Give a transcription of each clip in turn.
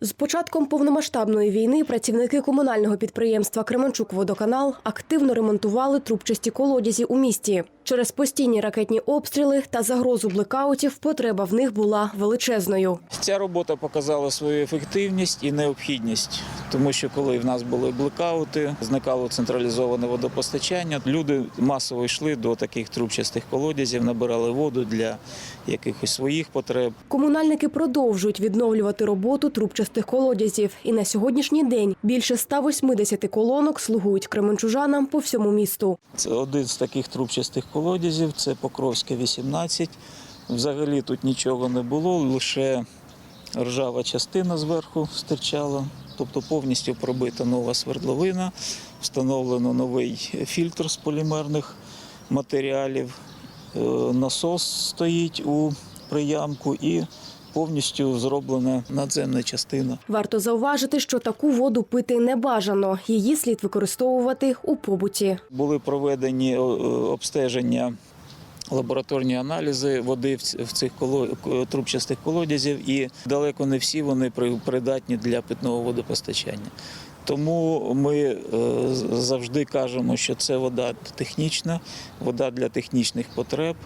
З початком повномасштабної війни працівники комунального підприємства Кременчук-Водоканал активно ремонтували трубчасті колодязі у місті. Через постійні ракетні обстріли та загрозу блекаутів потреба в них була величезною. Ця робота показала свою ефективність і необхідність, тому що коли в нас були блекаути, зникало централізоване водопостачання. Люди масово йшли до таких трубчастих колодязів, набирали воду для якихось своїх потреб. Комунальники продовжують відновлювати роботу трубчастих колодязів. І на сьогоднішній день більше 180 колонок слугують кременчужанам по всьому місту. Це один з таких трубчастих колодязів, це Покровське 18. Взагалі тут нічого не було, лише ржава частина зверху стирчала, тобто повністю пробита нова свердловина, встановлено новий фільтр з полімерних матеріалів, е, насос стоїть у приямку і повністю зроблена надземна частина. Варто зауважити, що таку воду пити не бажано. Її слід використовувати у побуті. Були проведені е, обстеження, лабораторні аналізи води в цих трубчастих колодязів, і далеко не всі вони придатні для питного водопостачання. Тому ми е, завжди кажемо, що це вода технічна, вода для технічних потреб,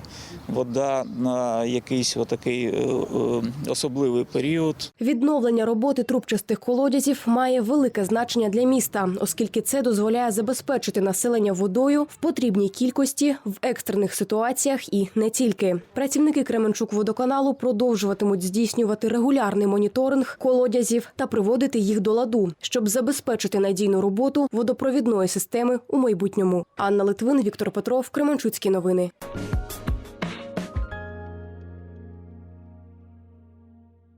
вода на якийсь отакий е, е, особливий період, Відновлення роботи трубчастих колодязів має велике значення для міста, оскільки це дозволяє забезпечити населення водою в потрібній кількості в екстрених ситуаціях і не тільки. Працівники Кременчук-водоканалу продовжуватимуть здійснювати регулярний моніторинг колодязів та приводити їх до ладу, щоб забезпечити надійну роботу водопровідної системи у майбутньому. Анна Литвин, Віктор Петров, Кременчуцькі новини.